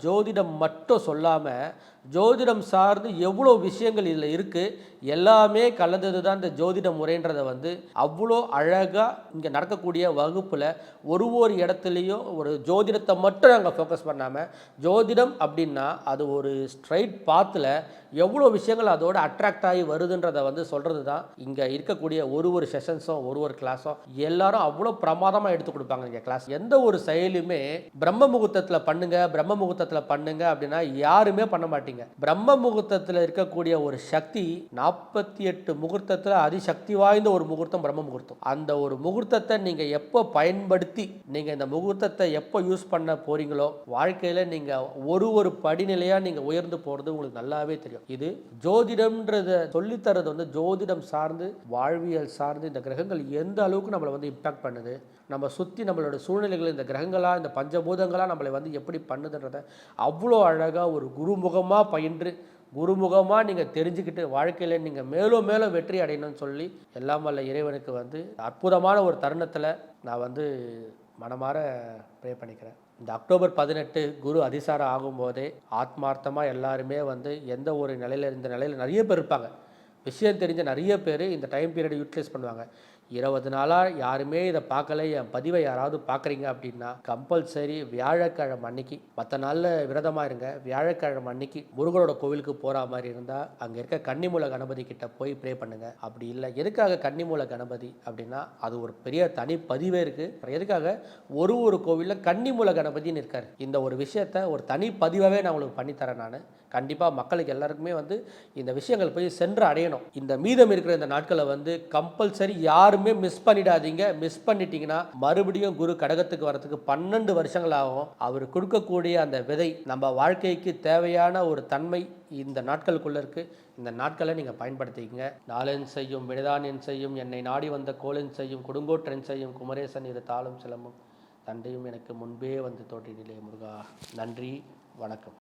ஜோதிடம் மட்டும் சொல்லாமல் ஜோதிடம் சார்ந்து எவ்வளோ விஷயங்கள் இதில் இருக்குது எல்லாமே கலந்தது தான் இந்த ஜோதிட முறைன்றதை வந்து அவ்வளோ அழகாக இங்கே நடக்கக்கூடிய வகுப்பில் ஒரு ஒரு இடத்துலையும் ஒரு ஜோதிடத்தை மட்டும் நாங்கள் ஃபோக்கஸ் பண்ணாமல் ஜோதிடம் அப்படின்னா அது ஒரு ஸ்ட்ரைட் பாத்தில் எவ்வளோ விஷயங்கள் அதோட அட்ராக்ட் ஆகி வருதுன்றதை வந்து சொல்கிறது தான். இங்கே இருக்கக்கூடிய ஒரு ஒரு செஷன்ஸும் ஒரு ஒரு கிளாஸும் எல்லாரும் அவ்வளோ பிரமாதமாக எடுத்து கொடுப்பாங்க இங்கே கிளாஸ் எந்த ஒரு செயலுமே பிரம்ம முகூர்த்தத்தில் பண்ணுங்க பிரம்ம முகூர்த்தத்தில் பண்ணுங்க அப்படின்னா யாருமே பண்ண மாட்டீங்க. பிரம்ம முகூர்த்தத்தில் இருக்கக்கூடிய ஒரு சக்தி நாற்பத்தி எட்டு முகூர்த்தத்தில் அதிசக்தி வாய்ந்த ஒரு முகூர்த்தம் பிரம்ம முகூர்த்தம். அந்த ஒரு முகூர்த்தத்தை நீங்கள் எப்போ பயன்படுத்தி நீங்கள் இந்த முகூர்த்தத்தை எப்போ யூஸ் பண்ண போறீங்களோ வாழ்க்கையில் நீங்கள் ஒரு ஒரு படிநிலையாக நீங்கள் உயர்ந்து போகிறது உங்களுக்கு நல்லாவே தெரியும். இது ஜோதிடம்ன்றத சொல்லித்தரது வந்து ஜோதிடம் சார்ந்து வாழ்வியல் சார்ந்து இந்த கிரகங்கள் எந்த அளவுக்கு நம்மளை வந்து இம்பாக்ட் பண்ணுது நம்ம சுற்றி நம்மளோட சூழ்நிலைகள் இந்த கிரகங்களாக இந்த பஞ்சபூதங்களாக நம்மளை வந்து எப்படி பண்ணுதுன்றத அவ்வளோ அழகாக ஒரு குருமுகமாக பயின்று குருமுகமாக நீங்கள் தெரிஞ்சுக்கிட்டு வாழ்க்கையில் நீங்கள் மேலும் மேலும் வெற்றி அடையணும்னு சொல்லி எல்லாம் வல்ல இறைவனுக்கு வந்து அற்புதமான ஒரு தருணத்தில் நான் வந்து மனமாற ப்ரே பண்ணிக்கிறேன். இந்த அக்டோபர் பதினெட்டு குரு அதிசாரம் ஆகும்போதே ஆத்மார்த்தமாக எல்லாருமே வந்து எந்த ஒரு நிலையில் இந்த நிலையில் நிறைய பேர் இருப்பாங்க. விஷயம் தெரிஞ்ச நிறைய பேர் இந்த டைம் பீரியட் யூட்டிலைஸ் பண்ணுவாங்க. இருபது நாளாக யாருமே இதை பார்க்கல. என் பதிவை யாராவது பார்க்குறீங்க அப்படின்னா கம்பல்சரி வியாழக்கிழமை அன்னைக்கு மற்ற நாளில் விரதமாக இருங்க. வியாழக்கிழமை அன்னைக்கு முருகனோட கோவிலுக்கு போகிற மாதிரி இருந்தால் அங்கே இருக்க கன்னிமூல கணபதி கிட்ட போய் ப்ரே பண்ணுங்க. அப்படி இல்லை எதுக்காக கன்னிமூல கணபதி அப்படின்னா அது ஒரு பெரிய தனி பதிவே இருக்குது எதுக்காக? ஒரு ஒரு கோவிலில் கன்னிமூல கணபதின்னு இருக்கார். இந்த ஒரு விஷயத்த ஒரு தனி பதிவாகவே நான் உங்களுக்கு பண்ணித்தரேன் நான். கண்டிப்பாக மக்களுக்கு எல்லாருக்குமே வந்து இந்த விஷயங்கள் போய் சென்று அடையணும். இந்த மீதம் இருக்கிற இந்த நாட்களை வந்து கம்பல்சரி யார் யாருமே மிஸ் பண்ணிடாதீங்க. மிஸ் பண்ணிட்டீங்கன்னா மறுபடியும் குரு கடகத்துக்கு வரதுக்கு பன்னெண்டு வருஷங்கள் ஆகும். அவர் கொடுக்கக்கூடிய அந்த விதை நம்ம வாழ்க்கைக்கு தேவையான ஒரு தன்மை இந்த நாட்களுக்குள்ள இருக்கு. இந்த நாட்களை நீங்கள் பயன்படுத்திக்கங்க. நாளன் செய்யும் விடுதானியன் செய்யும் என்னை நாடி வந்த கோலன் செய்யும் கொடுங்கோற்றன் செய்யும் குமரேசன் இரு தாளும் சிலம்பும். தண்டையும் எனக்கு முன்பே வந்து தோற்றினிலே முருகா. நன்றி வணக்கம்.